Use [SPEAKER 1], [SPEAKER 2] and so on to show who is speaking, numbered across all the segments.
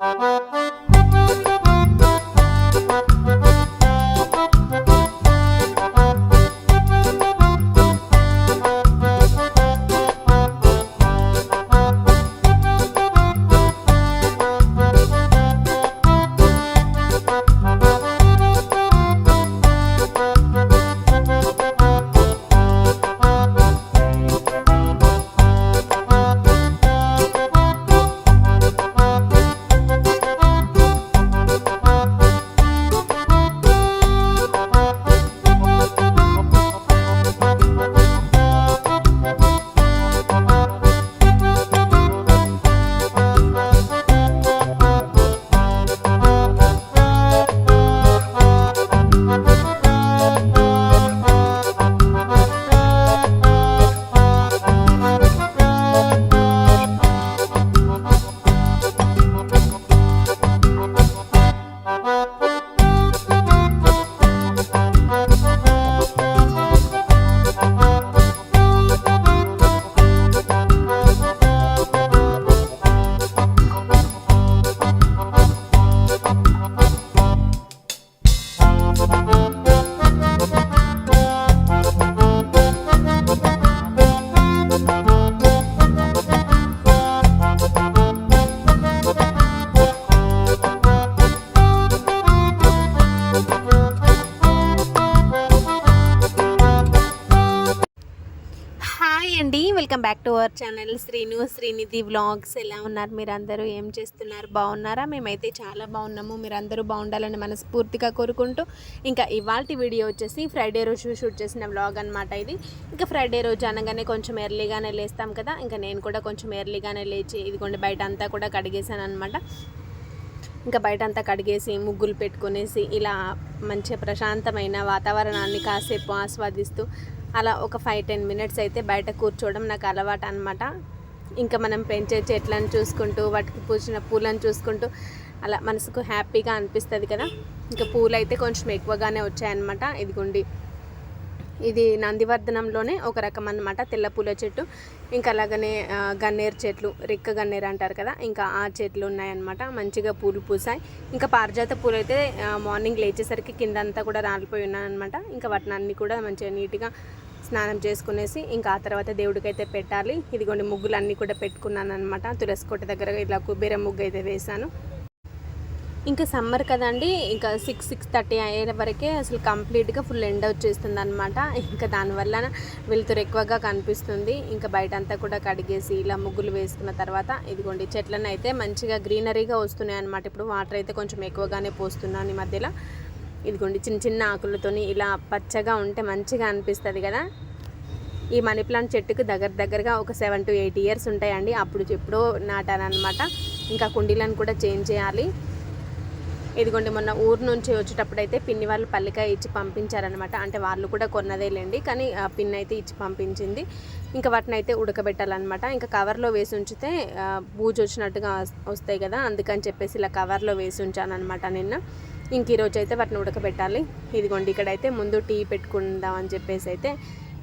[SPEAKER 1] Müzik our channel Srinu Srinidhi vlogs ఎలా ఉన్నారు మీరు అందరూ ఏం చేస్తున్నారు? బాగున్నారా? మేమైతే చాలా బాగున్నాము. మీరు అందరూ బాగుండాలని మనస్ఫూర్తిగా కోరుకుంటూ ఇంకా ఇవాళ వీడియో వచ్చేసి ఫ్రైడే రోజు షూట్ చేసిన వ్లాగ్ అనమాట ఇది. ఇంకా ఫ్రైడే రోజు అనగానే కొంచెం ఎర్లీగానే లేస్తాం కదా. ఇంకా నేను కూడా కొంచెం ఎర్లీగానే లేచి ఇదిగోండి బయట అంతా కూడా కడిగేశాను అనమాట ఇంకా బయట అంతా కడిగేసి ముగ్గులు పెట్టుకునేసి ఇలా మంచి ప్రశాంతమైన వాతావరణాన్ని కాసేపు ఆస్వాదిస్తూ అలా ఒక ఫైవ్ టెన్ మినిట్స్ అయితే బయట కూర్చోవడం నాకు అలవాటు అనమాట ఇంకా మనం పెంచే చెట్లను చూసుకుంటూ వాటికి పూసిన పూలను చూసుకుంటూ అలా మనసుకు హ్యాపీగా అనిపిస్తుంది కదా. ఇంకా పూలు అయితే కొంచెం ఎక్కువగానే వచ్చాయన్నమాట. ఇదిగుండి. ఇది నందివర్ధనంలోనే ఒక రకం అనమాట తెల్ల పూల చెట్టు. ఇంకా అలాగనే గన్నేరు చెట్లు రిక్క గన్నేరు అంటారు కదా. ఇంకా ఆ చెట్లు ఉన్నాయన్నమాట. మంచిగా పూలు పూసాయి. ఇంకా పారిజాత పూలు అయితే మార్నింగ్ లేచేసరికి కింద అంతా కూడా రాలిపోయి ఉన్నాయన్నమాట. ఇంకా వాటిని అన్ని కూడా మంచిగా నీట్గా స్నానం చేసుకునేసి ఇంకా ఆ తర్వాత దేవుడికైతే పెట్టాలి. ఇదిగోండి ముగ్గులు అన్నీ కూడా పెట్టుకున్నాను అనమాట తులసికోట దగ్గర ఇలా కుబేర ముగ్గు అయితే వేశాను. ఇంకా సమ్మర్ కదండి ఇంకా సిక్స్ సిక్స్ థర్టీ అయ్యే వరకే అసలు కంప్లీట్గా ఫుల్ ఎండ వచ్చేస్తుంది అనమాట ఇంకా దానివల్ల వెలుతురు ఎక్కువగా కనిపిస్తుంది. ఇంకా బయట అంతా కూడా కడిగేసి ఇలా ముగ్గులు వేసుకున్న తర్వాత ఇదిగోండి చెట్లను అయితే మంచిగా గ్రీనరీగా వస్తున్నాయి అనమాట ఇప్పుడు వాటర్ అయితే కొంచెం ఎక్కువగానే పోస్తున్నాను ఈ మధ్యలో. ఇదిగోండి చిన్న చిన్న ఆకులతోని ఇలా పచ్చగా ఉంటే మంచిగా అనిపిస్తుంది కదా. ఈ మనీ ప్లాంట్ చెట్టుకు దగ్గర దగ్గరగా ఒక సెవెన్ టు ఎయిట్ ఇయర్స్ ఉంటాయండి. అప్పుడు ఎప్పుడో నాటానమాట ఇంకా కుండీలను కూడా చేంజ్ చేయాలి. ఇదిగోండి మొన్న ఊరు నుంచి వచ్చేటప్పుడు అయితే పిన్ని వాళ్ళు పల్లికాయ ఇచ్చి పంపించారనమాట అంటే వాళ్ళు కూడా కొన్నదేలేండి కానీ ఆ పిన్ అయితే ఇచ్చి పంపించింది. ఇంకా వాటిని అయితే ఉడకబెట్టాలన్నమాట. ఇంకా కవర్లో వేసి ఉంచితే బూజు వచ్చినట్టుగా వస్తాయి కదా. అందుకని చెప్పేసి ఇలా కవర్లో వేసి ఉంచాను అనమాట నిన్న. ఇంక ఈరోజు అయితే వాటిని ఉడకబెట్టాలి. ఇదిగోండి ఇక్కడైతే ముందు టీ పెట్టుకుందాం అని చెప్పేసి అయితే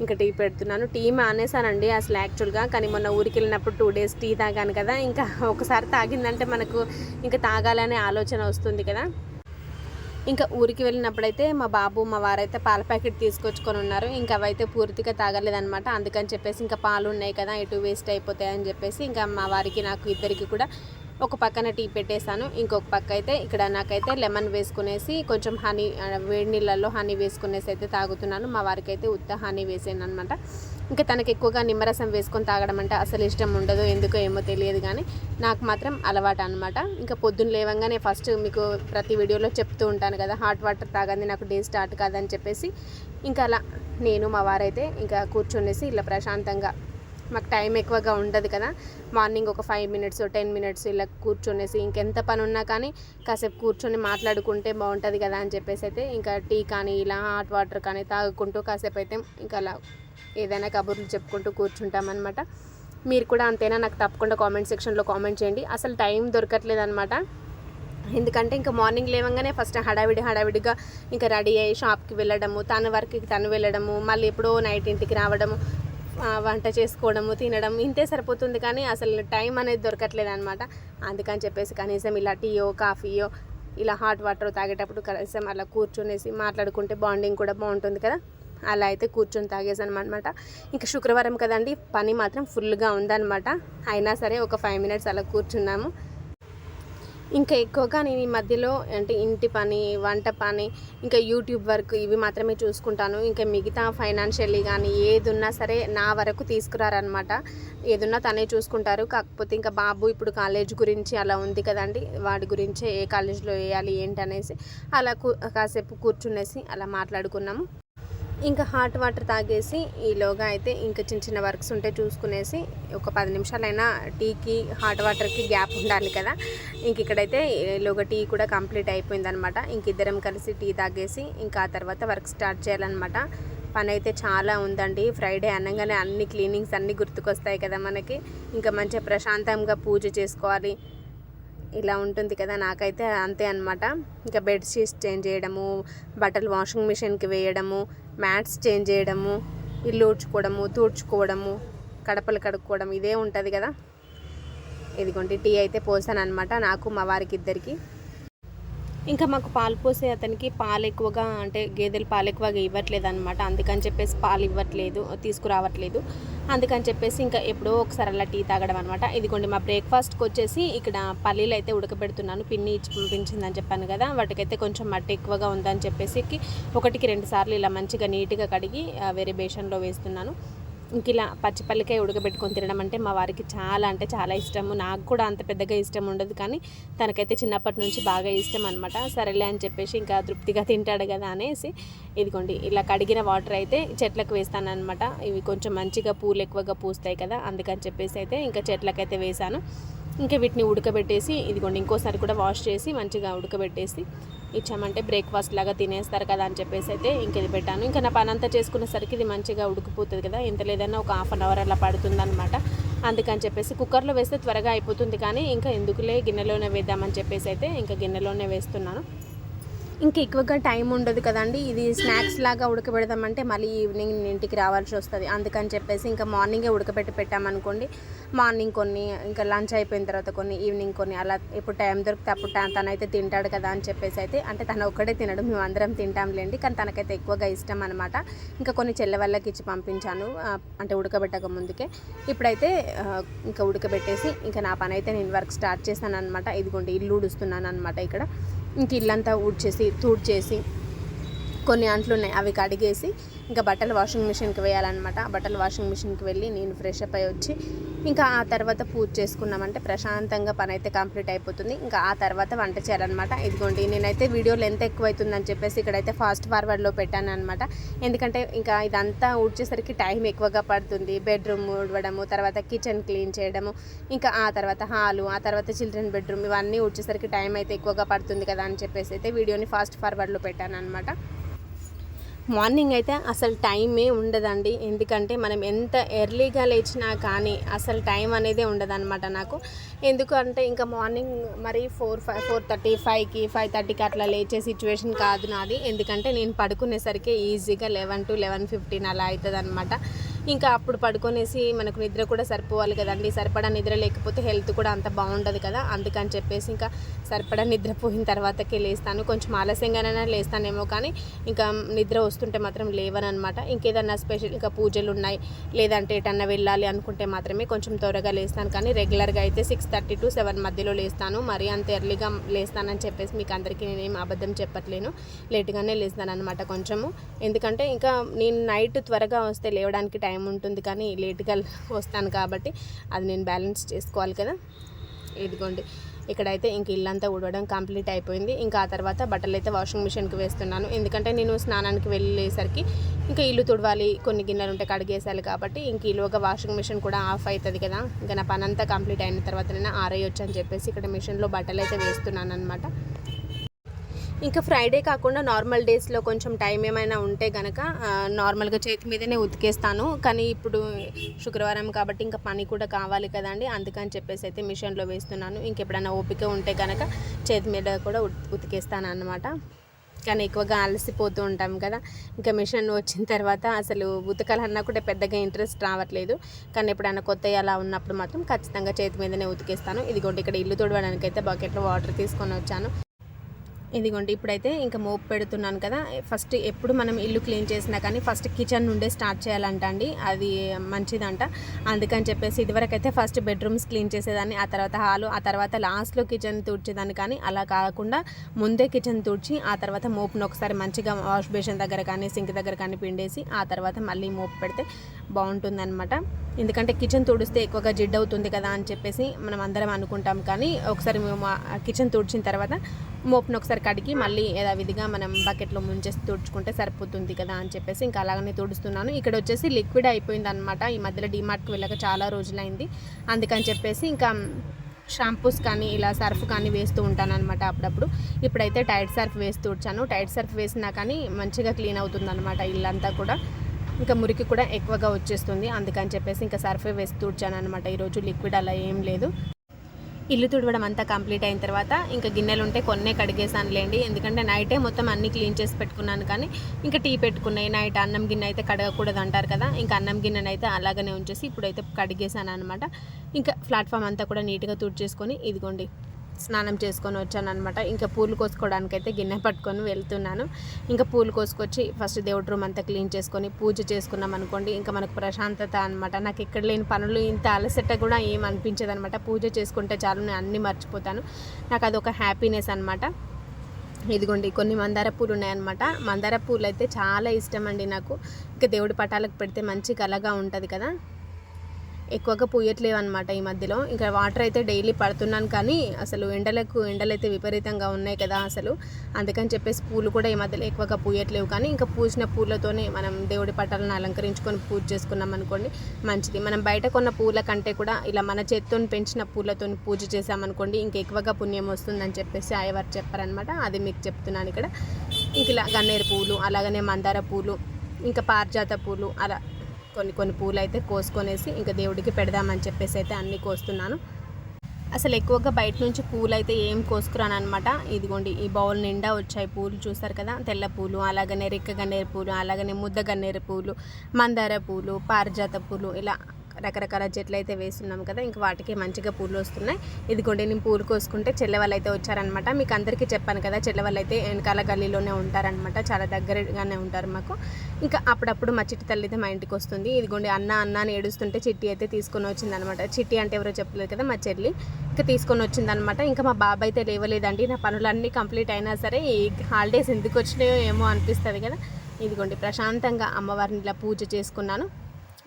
[SPEAKER 1] ఇంకా టీ పెడుతున్నాను. టీ మానేసానండి అసలు యాక్చువల్గా కానీ మొన్న ఊరికి వెళ్ళినప్పుడు టూ డేస్ టీ తాగాను కదా ఇంకా ఒకసారి తాగిందంటే మనకు ఇంకా తాగాలనే ఆలోచన వస్తుంది కదా. ఇంకా ఊరికి వెళ్ళినప్పుడైతే మా బాబు మా వారైతే పాల ప్యాకెట్ తీసుకొచ్చుకొని ఉన్నారు. ఇంకా అవైతే పూర్తిగా తాగలేదనమాట అందుకని చెప్పేసి ఇంకా పాలు ఉన్నాయి కదా ఎటు వేస్ట్ అయిపోతాయని చెప్పేసి ఇంకా మా వారికి నాకు ఇద్దరికి కూడా ఒక పక్కన టీ పెట్టేశాను. ఇంకొక పక్క అయితే ఇక్కడ నాకైతే లెమన్ వేసుకునేసి కొంచెం హనీ వేడి నీళ్ళల్లో హనీ వేసుకునేసి అయితే తాగుతున్నాను. మా వారికి అయితే ఉత్త హనీ వేసాను అనమాట ఇంకా తనకి ఎక్కువగా నిమ్మరసం వేసుకొని తాగడం అంటే అసలు ఇష్టం ఉండదు ఎందుకో ఏమో తెలియదు కానీ నాకు మాత్రం అలవాటు అనమాట ఇంకా పొద్దున్న లేవంగానే ఫస్ట్ మీకు ప్రతి వీడియోలో చెప్తూ ఉంటాను కదా హాట్ వాటర్ తాగంది నాకు డే స్టార్ట్ కాదని చెప్పేసి. ఇంకా అలా నేను మా వారైతే ఇంకా కూర్చునేసి ఇలా ప్రశాంతంగా మాకు టైం ఎక్కువగా ఉండదు కదా. మార్నింగ్ ఒక ఫైవ్ మినిట్స్ టెన్ మినిట్స్ ఇలా కూర్చొనేసి ఇంకెంత పని ఉన్నా కానీ కాసేపు కూర్చొని మాట్లాడుకుంటే బాగుంటుంది కదా అని చెప్పేసి అయితే ఇంకా టీ కానీ ఇలా హాట్ వాటర్ కానీ తాగుకుంటూ కాసేపు అయితే ఇంకా అలా ఏదైనా కబుర్లు చెప్పుకుంటూ కూర్చుంటామన్నమాట మీరు కూడా అంతేనా? నాకు తప్పకుండా కామెంట్ సెక్షన్లో కామెంట్ చేయండి. అసలు టైం దొరకట్లేదు అనమాట ఎందుకంటే ఇంకా మార్నింగ్ లేవగానే ఫస్ట్ హడావిడి హడావిడిగా ఇంకా రెడీ అయ్యి షాప్కి వెళ్ళడము తన వర్క్కి తను వెళ్ళడము మళ్ళీ ఎప్పుడో నైట్ ఇంటికి రావడము వంట చేసుకోవడము తినడం ఇంతే సరిపోతుంది కానీ అసలు టైం అనేది దొరకట్లేదు అనమాట అందుకని చెప్పేసి కనీసం ఇలా టీయో కాఫీయో ఇలా హాట్ వాటర్ తాగేటప్పుడు కనీసం అలా కూర్చునేసి మాట్లాడుకుంటే బాండింగ్ కూడా బాగుంటుంది కదా. అలా అయితే కూర్చొని తాగేసాను అనమాట ఇంకా శుక్రవారం కదండి పని మాత్రం ఫుల్గా ఉందన్నమాట. అయినా సరే ఒక ఫైవ్ మినిట్స్ అలా కూర్చున్నాము. ఇంకా ఎక్కువగా నేను ఈ మధ్యలో అంటే ఇంటి పని వంట పని ఇంకా యూట్యూబ్ వర్క్ ఇవి మాత్రమే చూసుకుంటాను. ఇంకా మిగతా ఫైనాన్షియల్లీ కానీ ఏది ఉన్నా సరే నా వరకు తీసుకురారనమాట ఏదున్నా తనే చూసుకుంటారు. కాకపోతే ఇంకా బాబు ఇప్పుడు కాలేజ్ గురించి అలా ఉంది కదండి. వాడి గురించి ఏ కాలేజ్లో వేయాలి ఏంటి అనేసి అలా కాసేపు కూర్చునేసి అలా మాట్లాడుకున్నాము. ఇంకా హాట్ వాటర్ తాగేసి ఈలోగా అయితే ఇంకా చిన్న చిన్న వర్క్స్ ఉంటే చూసుకునేసి ఒక పది నిమిషాలైనా టీకి హాట్ వాటర్కి గ్యాప్ ఉండాలి కదా. ఇంక ఇక్కడైతే ఈలోగా టీ కూడా కంప్లీట్ అయిపోయిందనమాట. ఇంక ఇద్దరం కలిసి టీ తాగేసి ఇంకా ఆ తర్వాత వర్క్ స్టార్ట్ చేయాలన్నమాట. పని అయితే చాలా ఉందండి. ఫ్రైడే అనగానే అన్ని క్లీనింగ్స్ అన్నీ గుర్తుకొస్తాయి కదా మనకి. ఇంకా మంచిగా ప్రశాంతంగా పూజ చేసుకోవాలి. ఇలా ఉంటుంది కదా నాకైతే అంతే అనమాట ఇంకా బెడ్షీట్స్ చేంజ్ చేయడము బట్టలు వాషింగ్ మిషన్కి వేయడము మ్యాట్స్ చేంజ్ చేయడము ఇల్లు ఊడ్చుకోవడము తూడ్చుకోవడము కడపలు కడుక్కోవడం ఇదే ఉంటుంది కదా? ఇదిగోండి టీ అయితే పోసాను అనమాట నాకు మా వారికి ఇద్దరికి. ఇంకా మాకు పాలు పోసే అతనికి పాలు ఎక్కువగా అంటే గేదెలు పాలు ఎక్కువగా ఇవ్వట్లేదు అనమాట అందుకని చెప్పేసి పాలు ఇవ్వట్లేదు తీసుకురావట్లేదు. అందుకని చెప్పేసి ఇంకా ఎప్పుడో ఒకసారి అలా టీ తాగడం అనమాట ఇదిగోండి మా బ్రేక్ఫాస్ట్కి వచ్చేసి ఇక్కడ పల్లీలు అయితే ఉడకబెడుతున్నాను. పిన్ని ఇచ్చి పంపించిందని చెప్పాను కదా వాటికైతే కొంచెం మట్టి ఎక్కువగా ఉందని చెప్పేసి ఒకటికి రెండు సార్లు ఇలా మంచిగా నీట్గా కడిగి వేరే బేషన్లో వేస్తున్నాను. ఇంక ఇలా పచ్చిపల్లికాయ ఉడకబెట్టుకొని తినడం అంటే మా వారికి చాలా అంటే చాలా ఇష్టము. నాకు కూడా అంత పెద్దగా ఇష్టం ఉండదు కానీ తనకైతే చిన్నప్పటి నుంచి బాగా ఇష్టం అనమాట సరేలే అని చెప్పేసి ఇంకా తృప్తిగా తింటాడు కదా అనేసి ఇదిగోండి ఇలా కడిగిన వాటర్ అయితే చెట్లకు వేస్తాను అనమాట ఇవి కొంచెం మంచిగా పూలు ఎక్కువగా పూస్తాయి కదా అందుకని చెప్పేసి అయితే ఇంకా చెట్లకైతే వేశాను. ఇంకా వీటిని ఉడకబెట్టేసి ఇదిగోండి ఇంకోసారి కూడా వాష్ చేసి మంచిగా ఉడకబెట్టేసి ఇచ్చామంటే బ్రేక్ఫాస్ట్ లాగా తినేస్తారు కదా అని చెప్పేసి అయితే ఇంక ఇది పెట్టాను. ఇంకా నా పని అంతా చేసుకునేసరికి ఇది మంచిగా ఉడికిపోతుంది కదా ఎంత లేదన్నా ఒక హాఫ్ అన్ అవర్ అలా పడుతుంది అనమాట అందుకని చెప్పేసి కుక్కర్లో వేస్తే త్వరగా అయిపోతుంది కానీ ఇంకా ఎందుకులే గిన్నెలోనే వేద్దామని చెప్పేసి అయితే ఇంకా గిన్నెలోనే వేస్తున్నాను. ఇంకా ఎక్కువగా టైం ఉండదు కదండి. ఇది స్నాక్స్ లాగా ఉడకబెడదామంటే మళ్ళీ ఈవినింగ్ ఇంటికి రావాల్సి వస్తుంది. అందుకని చెప్పేసి ఇంకా మార్నింగే ఉడకబెట్టి పెట్టామనుకోండి మార్నింగ్ కొన్ని ఇంకా లంచ్ అయిపోయిన తర్వాత కొన్ని ఈవినింగ్ కొన్ని అలా ఇప్పుడు టైం దొరికితే అప్పుడు తనైతే తింటాడు కదా అని చెప్పేసి అయితే అంటే తను ఒక్కడే తినడు మేము అందరం తింటాంలేండి. కానీ తనకైతే ఎక్కువగా ఇష్టం అనమాట ఇంకా కొన్ని చెల్లె ఇచ్చి పంపించాను అంటే ఉడకబెట్టక ముందుకే. ఇప్పుడైతే ఇంకా ఉడకబెట్టేసి ఇంకా నా పని అయితే నేను వర్క్ స్టార్ట్ చేశాను అనమాట ఇదిగోండి ఇల్లు ఉడుస్తున్నాను అనమాట ఇక్కడ. ఇంక ఇల్లంతా ఊడ్చేసి తూడ్చేసి కొన్ని అంట్లు ఉన్నాయి అవి కడిగేసి ఇంకా బట్టలు వాషింగ్ మిషన్కి వేయాలన్నమాట. ఆ బట్టలు వాషింగ్ మిషన్కి వెళ్ళి నేను ఫ్రెష్ అప్ అయి వచ్చి ఇంకా ఆ తర్వాత పూజ చేసుకున్నామంటే ప్రశాంతంగా పని అయితే కంప్లీట్ అయిపోతుంది. ఇంకా ఆ తర్వాత వంట చేయాలన్నమాట. ఇదిగోండి నేనైతే వీడియోలు ఎంత ఎక్కువ అవుతుందని చెప్పేసి ఇక్కడైతే ఫాస్ట్ ఫార్వర్డ్లో పెట్టాను అనమాట ఎందుకంటే ఇంకా ఇదంతా ఊడ్చేసరికి టైం ఎక్కువగా పడుతుంది. బెడ్రూమ్ ఊడవడము తర్వాత కిచెన్ క్లీన్ చేయడము ఇంకా ఆ తర్వాత హాలు ఆ తర్వాత చిల్డ్రన్ బెడ్రూమ్ ఇవన్నీ ఊడ్చేసరికి టైం అయితే ఎక్కువగా పడుతుంది కదా అని చెప్పేసి అయితే వీడియోని ఫాస్ట్ ఫార్వర్డ్లో పెట్టాను అనమాట మార్నింగ్ అయితే అసలు టైమే ఉండదండి. ఎందుకంటే మనం ఎంత ఎర్లీగా లేచినా కానీ అసలు టైం అనేది ఉండదన్నమాట నాకు. ఎందుకంటే ఇంకా మార్నింగ్ మరి ఫోర్ ఫైవ్ ఫోర్ థర్టీ ఫైవ్కి ఫైవ్ థర్టీకి అట్లా లేచే సిచ్యువేషన్ కాదు నాది. ఎందుకంటే నేను పడుకునేసరికి ఈజీగా లెవెన్ టు లెవెన్ ఫిఫ్టీన్ అలా అవుతుంది అనమాట ఇంకా అప్పుడు పడుకొనేసి మనకు నిద్ర కూడా సరిపోవాలి కదండి. సరిపడా నిద్ర లేకపోతే హెల్త్ కూడా అంత బాగుండదు కదా. అందుకని చెప్పేసి ఇంకా సరిపడా నిద్రపోయిన తర్వాతకే లేస్తాను. కొంచెం ఆలస్యంగానైనా లేస్తానేమో కానీ ఇంకా నిద్ర వస్తుంటే మాత్రం లేవనమాట ఇంకేదన్నా స్పెషల్గా పూజలు ఉన్నాయి. లేదంటే ఎటన్నా వెళ్ళాలి అనుకుంటే మాత్రమే కొంచెం త్వరగా లేస్తాను. కానీ రెగ్యులర్గా అయితే సిక్స్ థర్టీ టు సెవెన్ మధ్యలో లేస్తాను. మరీ అంత ఎర్లీగా లేస్తానని చెప్పేసి మీకు అందరికీ నేనేం అబద్ధం చెప్పట్లేను. లేట్గానే లేస్తాను అనమాట కొంచెము. ఎందుకంటే ఇంకా నేను నైట్ త్వరగా వస్తే లేవడానికి టైం ఉంటుంది కానీ లేట్గా వస్తాను కాబట్టి అది నేను బ్యాలెన్స్ చేసుకోవాలి కదా. ఇదిగోండి. ఇక్కడైతే ఇంక ఇల్లంతా ఉడవడం కంప్లీట్ అయిపోయింది. ఇంకా ఆ తర్వాత బట్టలు అయితే వాషింగ్ మిషన్కి వేస్తున్నాను. ఎందుకంటే నేను స్నానానికి వెళ్ళేసరికి ఇంకా ఇల్లు తుడవాలి కొన్ని గిన్నెలు ఉంటే కడిగేసాలి కాబట్టి ఇంక ఇల్లుగా వాషింగ్ మిషన్ కూడా ఆఫ్ అవుతుంది కదా. ఇంకా నా పనంతా కంప్లీట్ అయిన తర్వాత నేను ఆరేయొచ్చు అని చెప్పేసి ఇక్కడ మిషన్లో బట్టలు అయితే వేస్తున్నాను అనమాట ఇంకా ఫ్రైడే కాకుండా నార్మల్ డేస్లో కొంచెం టైం ఏమైనా ఉంటే కనుక నార్మల్గా చేతి మీదనే ఉతికేస్తాను. కానీ ఇప్పుడు శుక్రవారం కాబట్టి ఇంకా పని కూడా కావాలి కదండి. అందుకని చెప్పేసి అయితే మిషన్లో వేస్తున్నాను. ఇంకెప్పుడైనా ఓపిక ఉంటే కనుక చేతి మీద కూడా ఉత్- ఉతికేస్తాను అన్నమాట కానీ ఎక్కువగా అలసిపోతూ ఉంటాం కదా. ఇంకా మిషన్ వచ్చిన తర్వాత అసలు ఉతకాలన్నా కూడా పెద్దగా ఇంట్రెస్ట్ రావట్లేదు. కానీ ఎప్పుడైనా కొత్త అలా ఉన్నప్పుడు మాత్రం ఖచ్చితంగా చేతి మీదనే ఉతికేస్తాను. ఇదిగోండి ఇక్కడ ఇల్లు తుడవడానికి అయితే బకెట్లో వాటర్ తీసుకొని వచ్చాను. ఇదిగోండి ఇప్పుడైతే ఇంకా మోపు పెడుతున్నాను కదా. ఫస్ట్ ఎప్పుడు మనం ఇల్లు క్లీన్ చేసినా కానీ ఫస్ట్ కిచెన్ నుండే స్టార్ట్ చేయాలంట అండి. అది మంచిదంట. అందుకని చెప్పేసి ఇదివరకు అయితే ఫస్ట్ బెడ్రూమ్స్ క్లీన్ చేసేదాన్ని ఆ తర్వాత హాలు ఆ తర్వాత లాస్ట్లో కిచెన్ తుడిచేదాన్ని కానీ అలా కాకుండా ముందే కిచెన్ తుడిచి ఆ తర్వాత మోపును ఒకసారి మంచిగా వాష్ బేషన్ దగ్గర కానీ సింక్ దగ్గర కానీ పిండేసి ఆ తర్వాత మళ్ళీ మోపు పెడితే బాగుంటుందన్నమాట. ఎందుకంటే కిచెన్ తుడిస్తే ఎక్కువగా జిడ్ అవుతుంది కదా అని చెప్పేసి మనం అందరం అనుకుంటాం కానీ ఒకసారి మేము కిచెన్ తుడిచిన తర్వాత మోపును ఒకసారి కడిగి మళ్ళీ యథావిధిగా మనం బకెట్లో ముంచేసి తుడుచుకుంటే సరిపోతుంది కదా అని చెప్పేసి ఇంకా అలాగనే తుడుస్తున్నాను. ఇక్కడ వచ్చేసి లిక్విడ్ అయిపోయింది అనమాట ఈ మధ్యలో డిమార్ట్కి వెళ్ళక చాలా రోజులైంది. అందుకని చెప్పేసి ఇంకా షాంపూస్ కానీ ఇలా సర్ఫ్ కానీ వేస్తూ ఉంటాను అనమాట అప్పుడప్పుడు. ఇప్పుడైతే టైట్ సర్ఫ్ వేస్తూ వచ్చాను టైట్ సర్ఫ్ వేసినా కానీ మంచిగా క్లీన్ అవుతుంది అనమాట ఇల్లంతా కూడా. ఇంకా మురికి కూడా ఎక్కువగా వచ్చేస్తుంది. అందుకని చెప్పేసి ఇంకా సర్ఫే వేసి తుడిచాను అనమాట ఈరోజు లిక్విడ్ అలా ఏం లేదు. ఇల్లు తుడవడం అంతా కంప్లీట్ అయిన తర్వాత ఇంకా గిన్నెలు ఉంటే కొన్నే కడిగేసానులేండి ఎందుకంటే నైటే మొత్తం అన్ని క్లీన్ చేసి పెట్టుకున్నాను కానీ ఇంకా టీ పెట్టుకున్నాయి. నైట్ అన్నం గిన్నె అయితే కడగకూడదు అంటారు కదా. ఇంకా అన్నం గిన్నెనైతే అయితే అలాగనే ఉంచేసి ఇప్పుడైతే కడిగేసాను అనమాట ఇంకా ప్లాట్ఫామ్ అంతా కూడా నీట్గా తుడిచేసుకొని ఇదిగోండి. స్నానం చేసుకొని వచ్చాను అనమాట ఇంకా పూలు కోసుకోవడానికి అయితే గిన్నె పట్టుకొని వెళ్తున్నాను. ఇంకా పూలు కోసుకొచ్చి ఫస్ట్ దేవుడి రూమ్ అంతా క్లీన్ చేసుకొని పూజ చేసుకున్నాం అనుకోండి. ఇంకా మనకు ప్రశాంతత అనమాట నాకు ఇక్కడ లేని పనులు ఇంత అలసట కూడా ఏం అనిపించదు అనమాట పూజ చేసుకుంటే చాలు నేను అన్నీ మర్చిపోతాను. నాకు అదొక హ్యాపీనెస్ అనమాట ఇదిగోండి కొన్ని మందార పూలు ఉన్నాయన్నమాట. మందార పూలు అయితే చాలా ఇష్టం అండి నాకు. ఇంకా దేవుడి పటాలకు పెడితే మంచి కలగా ఉంటుంది కదా. ఎక్కువగా పూయట్లేవు అనమాట ఈ మధ్యలో. ఇంకా వాటర్ అయితే డైలీ పడుతున్నాను కానీ అసలు ఎండలకు ఎండలు అయితే విపరీతంగా ఉన్నాయి కదా అసలు. అందుకని చెప్పేసి పూలు కూడా ఈ మధ్యలో ఎక్కువగా పూయట్లేవు. కానీ ఇంకా పూసిన పూలతోనే మనం దేవుడి పటాలను అలంకరించుకొని పూజ చేసుకున్నాం అనుకోండి మంచిది. మనం బయట కొన్న పూల కంటే కూడా ఇలా మన చేత్తో పెంచిన పూలతో పూజ చేసామనుకోండి ఇంకా ఎక్కువగా పుణ్యం వస్తుందని చెప్పేసి ఆయవారు చెప్పారనమాట అది మీకు చెప్తున్నాను ఇక్కడ. ఇంక ఇలా గన్నేరు పూలు అలాగనే మందార పూలు ఇంకా పారిజాత పూలు అలా కొన్ని కొన్ని పూలు అయితే కోసుకొనేసి ఇంకా దేవుడికి పెడదామని చెప్పేసి అయితే అన్నీ కోస్తున్నాను. అసలు ఎక్కువగా బయట నుంచి పూలు అయితే ఏం కోసుకురాను అనమాట ఇదిగోండి ఈ బౌల్ నిండా వచ్చాయి పూలు చూస్తారు కదా? తెల్ల పూలు అలాగనే రిక్క గన్నేరు పూలు అలాగనే ముద్ద గన్నేరు పూలు మందార పూలు పారిజాత పూలు ఇలా రకరకాల చెట్లు అయితే వేస్తున్నాం కదా ఇంకా వాటికి మంచిగా పూలు వస్తున్నాయి. ఇదిగోండి నేను పూలు కోసుకుంటే చెల్లె వాళ్ళు అయితే వచ్చారనమాట మీకు అందరికీ చెప్పాను కదా చెల్లె వాళ్ళు అయితే వెనకాల గల్లీలోనే ఉంటారనమాట చాలా దగ్గరగానే ఉంటారు మాకు. ఇంకా అప్పుడప్పుడు మా చిట్టి తల్లి అయితే మా ఇంటికి వస్తుంది. ఇదిగోండి అన్న అన్న అని ఏడుస్తుంటే చిట్టి అయితే తీసుకొని వచ్చిందనమాట చిట్టి అంటే ఎవరో చెప్పలేదు కదా మా చెల్లి ఇంకా తీసుకొని వచ్చిందనమాట ఇంకా మా బాబాయ్ అయితే లేవలేదండి. నా పనులన్నీ కంప్లీట్ అయినా సరే ఈ హాలిడేస్ ఎందుకు వచ్చినాయో ఏమో అనిపిస్తుంది కదా. ఇదిగోండి ప్రశాంతంగా అమ్మవారిని ఇలా పూజ చేసుకున్నాను.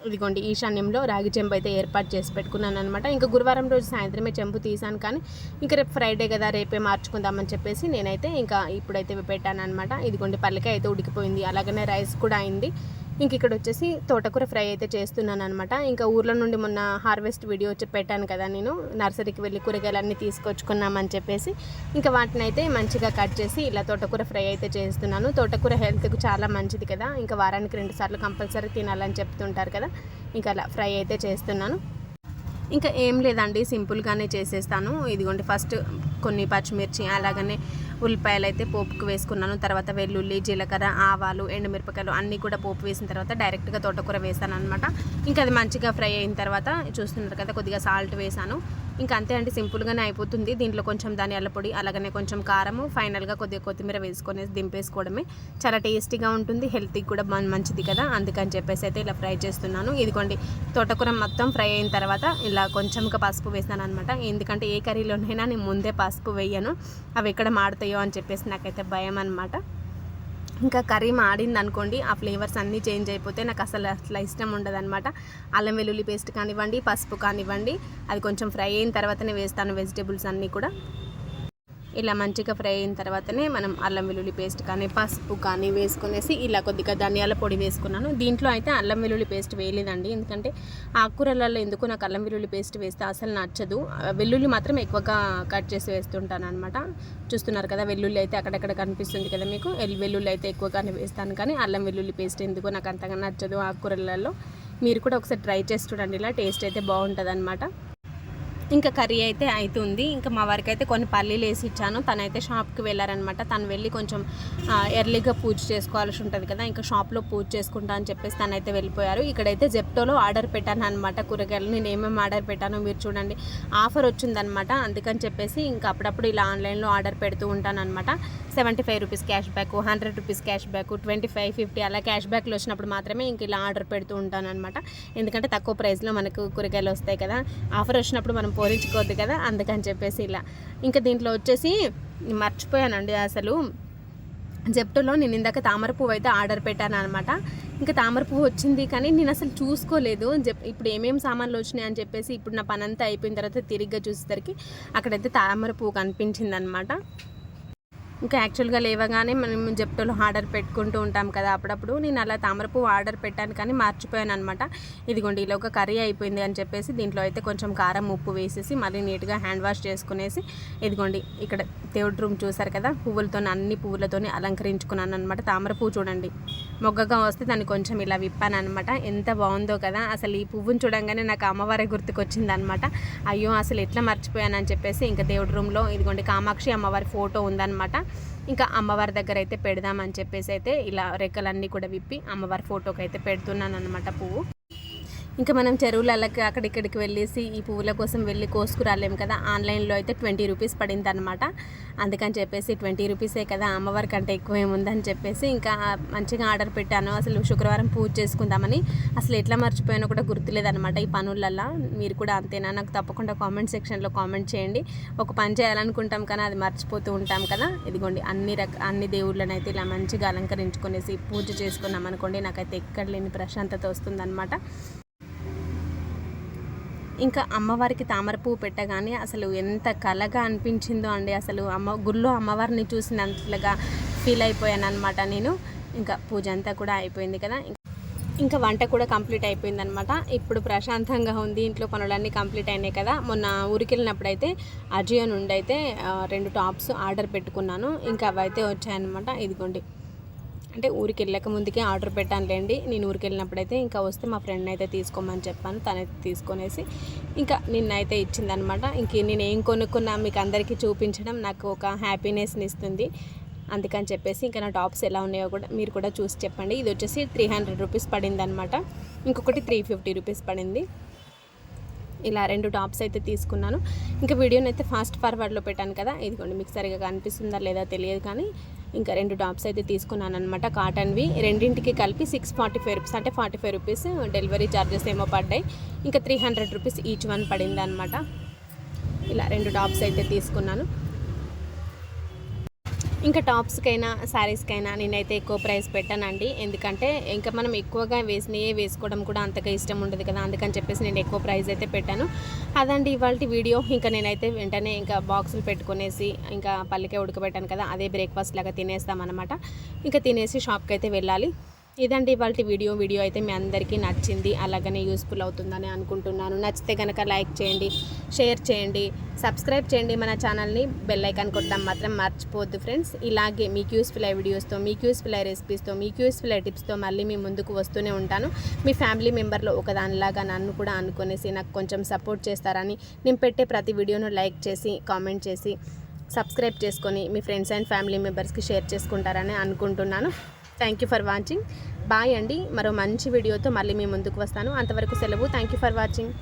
[SPEAKER 1] ఇదిగోండి ఈశాన్యంలో రాగి చెంబు అయితే ఏర్పాటు చేసి పెట్టుకున్నాను అనమాట ఇంకా గురువారం రోజు సాయంత్రమే చెంబు తీసాను కానీ ఇంకా రేపు ఫ్రైడే కదా రేపే మార్చుకుందామని చెప్పేసి నేనైతే ఇంకా ఇప్పుడైతే పెట్టాను అనమాట ఇదిగోండి పల్లికాయ అయితే ఉడికిపోయింది. అలాగనే రైస్ కూడా అయింది. ఇంక ఇక్కడ వచ్చేసి తోటకూర ఫ్రై అయితే చేస్తున్నాను అనమాట ఇంకా ఊర్లో నుండి మొన్న హార్వెస్ట్ వీడియో వచ్చి పెట్టాను కదా నేను. నర్సరీకి వెళ్ళి కూరగాయలన్నీ తీసుకొచ్చుకున్నామని చెప్పేసి ఇంకా వాటిని అయితే మంచిగా కట్ చేసి ఇలా తోటకూర ఫ్రై అయితే చేస్తున్నాను. తోటకూర హెల్త్కు చాలా మంచిది కదా. ఇంకా వారానికి రెండు సార్లు కంపల్సరీ తినాలని చెప్తుంటారు కదా. ఇంకా అలా ఫ్రై అయితే చేస్తున్నాను. ఇంకా ఏం లేదండి సింపుల్గానే చేసేస్తాను. ఇదిగోండి ఫస్ట్ కొన్ని పచ్చిమిర్చి అలాగనే ఉల్లిపాయలు అయితే పోపుకు వేసుకున్నాను. తర్వాత వెల్లుల్లి జీలకర్ర ఆవాలు ఎండుమిరపకాయలు అన్నీ కూడా పోపు వేసిన తర్వాత డైరెక్ట్గా తోటకూర వేసాను అనమాట ఇంకా అది మంచిగా ఫ్రై అయిన తర్వాత చూస్తున్నారు కదా కొద్దిగా సాల్ట్ వేసాను. ఇంకా అంతే అండి సింపుల్గానే అయిపోతుంది. దీంట్లో కొంచెం ధనియాల పొడి అలాగనే కొంచెం కారము ఫైనల్గా కొద్దిగా కొత్తిమీర వేసుకొని దింపేసుకోవడమే. చాలా టేస్టీగా ఉంటుంది హెల్త్కి కూడా మంచిది కదా. అందుకని చెప్పేసి అయితే ఇలా ఫ్రై చేస్తున్నాను. ఇదిగోండి తోటకూర మొత్తం ఫ్రై అయిన తర్వాత ఇలా కొంచెం పసుపు వేసాను అనమాట ఎందుకంటే ఏ కర్రీలోనైనా నేను ముందే పసుపు వేయను. అవి ఎక్కడ మాడతాయో అని చెప్పేసి నాకైతే భయం అనమాట ఇంకా కర్రీ మాడింది అనుకోండి ఆ ఫ్లేవర్స్ అన్నీ చేంజ్ అయిపోతే నాకు అసలు అట్లా ఇష్టం ఉండదు అనమాట అల్లం వెల్లుల్లి పేస్ట్ కానివ్వండి పసుపు కానివ్వండి అది కొంచెం ఫ్రై అయిన తర్వాతనే వేస్తాను వెజిటేబుల్స్ అన్నీ కూడా. ఇలా మంచిగా ఫ్రై అయిన తర్వాతనే మనం అల్లం వెల్లుల్లి పేస్ట్ కానీ పసుపు కానీ వేసుకునేసి ఇలా కొద్దిగా ధనియాల పొడి వేసుకున్నాను. దీంట్లో అయితే అల్లం వెల్లుల్లి పేస్ట్ వేయలేదండి. ఎందుకంటే ఆకుకూరలలో ఎందుకు నాకు అల్లం వెల్లుల్లి పేస్ట్ వేస్తే అసలు నచ్చదు. వెల్లుల్లి మాత్రం ఎక్కువగా కట్ చేసి వేస్తుంటాను అనమాట చూస్తున్నారు కదా వెల్లుల్లి అయితే అక్కడక్కడ కనిపిస్తుంది కదా మీకు. వెల్లుల్లి అయితే ఎక్కువగానే వేస్తాను కానీ అల్లం వెల్లుల్లి పేస్ట్ ఎందుకు నాకు అంతగా నచ్చదు ఆకుకూరలలో. మీరు కూడా ఒకసారి ట్రై చేసి చూడండి. ఇలా టేస్ట్ అయితే బాగుంటుంది అనమాట ఇంకా కర్రీ అయితే అవుతుంది ఇంకా మా వారికి అయితే కొన్ని పల్లీలు వేసి ఇచ్చాను. తనైతే షాప్కి వెళ్ళారనమాట తను వెళ్ళి కొంచెం ఎర్లీగా పూజ చేసుకోవాల్సి ఉంటుంది కదా ఇంకా షాప్లో పూజ చేసుకుంటా అని చెప్పేసి తనైతే వెళ్ళిపోయారు. ఇక్కడైతే జెప్టోలో ఆర్డర్ పెట్టాను అనమాట కూరగాయలు నేను ఏమేమి ఆర్డర్ పెట్టానో మీరు చూడండి. ఆఫర్ వచ్చిందనమాట అందుకని చెప్పేసి ఇంకా అప్పుడప్పుడు ఇలా ఆన్లైన్లో ఆర్డర్ పెడుతూ ఉంటాను అనమాట seventy five rupees cash back hundred rupees cash back twenty five fifty అలా క్యాష్ బ్యాక్లు వచ్చినప్పుడు మాత్రమే ఇంక ఇలా ఆర్డర్ పెడుతూ ఉంటాను అనమాట ఎందుకంటే తక్కువ ప్రైస్లో మనకు కూరగాయలు వస్తాయి కదా ఆఫర్ వచ్చినప్పుడు మనం పోరించుకోవద్దు కదా అందుకని చెప్పేసి ఇలా. ఇంకా దీంట్లో వచ్చేసి మర్చిపోయానండి అసలు. జెప్టోలో నేను ఇందాక తామర పువ్వు అయితే ఆర్డర్ పెట్టాను అనమాట ఇంకా తామర పువ్వు వచ్చింది కానీ నేను అసలు చూసుకోలేదు. జెప్ ఇప్పుడు ఏమేమి సామాన్లు వచ్చినాయి అని చెప్పేసి ఇప్పుడు నా పనంతా అయిపోయిన తర్వాత తిరిగ్గా చూసేసరికి అక్కడైతే తామర పువ్వు కనిపించింది అనమాట ఇంకా యాక్చువల్గా లేవగానే మనం జెప్టోలో ఆర్డర్ పెట్టుకుంటూ ఉంటాం కదా అప్పుడప్పుడు నేను అలా తామరపువ్వు ఆర్డర్ పెట్టాను కానీ మర్చిపోయాను అనమాట ఇదిగోండి ఇలా ఒక కర్రీ అయిపోయింది అని చెప్పేసి దీంట్లో అయితే కొంచెం కారం ఉప్పు వేసేసి మళ్ళీ నీట్గా హ్యాండ్ వాష్ చేసుకునేసి ఇదిగోండి ఇక్కడ దేవుడి రూమ్ చూసారు కదా పువ్వులతో అన్ని పువ్వులతోని అలంకరించుకున్నాను అనమాట తామర పువ్వు చూడండి మొగ్గగా వస్తే దాన్ని కొంచెం ఇలా విప్పాను అనమాట ఎంత బాగుందో కదా అసలు ఈ పువ్వును చూడంగానే నాకు అమ్మవారి గుర్తుకొచ్చింది అనమాట అయ్యో అసలు ఎట్లా మర్చిపోయానని చెప్పేసి ఇంకా దేవుడి రూమ్లో ఇదిగోండి కామాక్షి అమ్మవారి ఫోటో ఉందన్నమాట. ఇంకా అమ్మవారి దగ్గర అయితే పెడదామని చెప్పేసి అయితే ఇలా రెక్కలన్నీ కూడా విప్పి అమ్మవారి ఫోటోకి అయితే పెడుతున్నాను అనమాట పువ్వు. ఇంకా మనం చెరువులకి అక్కడిక్కడికి వెళ్ళేసి ఈ పువ్వుల కోసం వెళ్ళి కోసుకురాలేము కదా. ఆన్లైన్లో అయితే ట్వంటీ రూపీస్ పడింది అనమాట అందుకని చెప్పేసి ట్వంటీ రూపీసే కదా. అమ్మవారి కంటే ఎక్కువ ఏముందని చెప్పేసి ఇంకా మంచిగా ఆర్డర్ పెట్టాను. అసలు శుక్రవారం పూజ చేసుకుందామని అసలు ఎట్లా మర్చిపోయానో కూడా గుర్తులేదనమాట ఈ పనులల్లో. మీరు కూడా అంతేనా? నాకు తప్పకుండా కామెంట్ సెక్షన్లో కామెంట్ చేయండి. ఒక పని చేయాలనుకుంటాం కానీ అది మర్చిపోతూ ఉంటాం కదా. ఇదిగోండి అన్ని రక అన్ని దేవుళ్ళని అయితే ఇలా మంచిగా అలంకరించుకునేసి పూజ చేసుకున్నాం అనుకోండి నాకైతే ఎక్కడ లేని ప్రశాంతత వస్తుందన్నమాట. ఇంకా అమ్మవారికి తామర పువ్వు పెట్టగానే అసలు ఎంత కలగా అనిపించిందో అండి. అసలు అమ్మ గుళ్ళో అమ్మవారిని చూసినంతగా ఫీల్ అయిపోయాను అనమాట నేను. ఇంకా పూజ అంతా కూడా అయిపోయింది కదా. ఇంకా వంట కూడా కంప్లీట్ అయిపోయింది అనమాట ఇప్పుడు ప్రశాంతంగా ఉంది. ఇంట్లో పనులన్నీ కంప్లీట్ అయినాయి కదా. మొన్న ఊరికి వెళ్ళినప్పుడు అయితే అజియో నుండి అయితే రెండు టాప్స్ ఆర్డర్ పెట్టుకున్నాను. ఇంకా అవి అయితే వచ్చాయన్నమాట. ఇదిగోండి. అంటే ఊరికి వెళ్ళక ముందుకే ఆర్డర్ పెట్టానులేండి. నేను ఊరికి వెళ్ళినప్పుడైతే ఇంకా వస్తే మా ఫ్రెండ్ అయితే తీసుకోమని చెప్పాను. తనైతే తీసుకొనేసి ఇంకా నిన్నైతే ఇచ్చిందనమాట. ఇంక నేను ఏం కొనుక్కున్నా మీకు అందరికీ చూపించడం నాకు ఒక హ్యాపీనెస్ని ఇస్తుంది. అందుకని చెప్పేసి ఇంకా నా టాప్స్ ఎలా ఉన్నాయో కూడా మీరు కూడా చూసి చెప్పండి. ఇది వచ్చేసి త్రీ హండ్రెడ్ రూపీస్ పడింది అనమాట ఇంకొకటి త్రీ ఫిఫ్టీ రూపీస్ పడింది. ఇలా రెండు టాప్స్ అయితే తీసుకున్నాను. ఇంకా వీడియోని అయితే ఫాస్ట్ ఫార్వర్డ్లో పెట్టాను కదా. ఇదిగోండి మీకు సరిగా కనిపిస్తుందా లేదా తెలియదు కానీ ఇంకా రెండు టాప్స్ అయితే తీసుకున్నాను అనమాట కాటన్వి. రెండింటికి కలిపి సిక్స్ ఫార్టీ ఫైవ్ రూపీస్ అంటే forty five rupees delivery charges ఏమో పడ్డాయి. ఇంకా three hundred rupees each one పడింది అనమాట ఇలా రెండు టాప్స్ అయితే తీసుకున్నాను. ఇంకా టాప్స్కైనా శారీస్కైనా నేనైతే ఎక్కువ ప్రైస్ పెట్టానండి. ఎందుకంటే ఇంకా మనం ఎక్కువగా వేసినవి వేసుకోవడం కూడా అంతగా ఇష్టం ఉండదు కదా అందుకని చెప్పేసి నేను ఎక్కువ ప్రైస్ అయితే పెట్టాను. అదండి ఇవాళ వీడియో. ఇంకా నేనైతే వెంటనే ఇంకా బాక్సులు పెట్టుకునేసి ఇంకా పల్లికే ఉడకబెట్టాను కదా అదే బ్రేక్ఫాస్ట్ లాగా తినేస్తామన్నమాట. ఇంకా తినేసి షాప్కి అయితే వెళ్ళాలి. ఇదండి ఇవాళ వీడియో. వీడియో అయితే మీ అందరికీ నచ్చింది అలాగనే యూస్ఫుల్ అవుతుందని అనుకుంటున్నాను. నచ్చితే కనుక లైక్ చేయండి షేర్ చేయండి సబ్స్క్రైబ్ చేయండి మన ఛానల్ని. బెల్ ఐకాన్ కొట్టడం మాత్రం మర్చిపోవద్దు ఫ్రెండ్స్. ఇలాగే మీకు యూస్ఫుల్ అయ్యే వీడియోస్తో మీకు యూస్ఫుల్ అయ్యే రెసిపీస్తో మీకు యూస్ఫుల్ అయ్యే టిప్స్తో మళ్ళీ మీ ముందుకు వస్తూనే ఉంటాను. మీ ఫ్యామిలీ మెంబర్లో ఒకదానిలాగా నన్ను కూడా అనుకునేసి నాకు కొంచెం సపోర్ట్ చేస్తారని నేను పెట్టే ప్రతి వీడియోను లైక్ చేసి కామెంట్ చేసి సబ్స్క్రైబ్ చేసుకొని మీ ఫ్రెండ్స్ అండ్ ఫ్యామిలీ మెంబర్స్కి షేర్ చేసుకుంటారని అనుకుంటున్నాను. Thank you for watching bye అండి. మరో మంచి వీడియోతో మళ్ళీ మీ ముందుకు వస్తాను. అంతవరకు సెలవు. Thank you for watching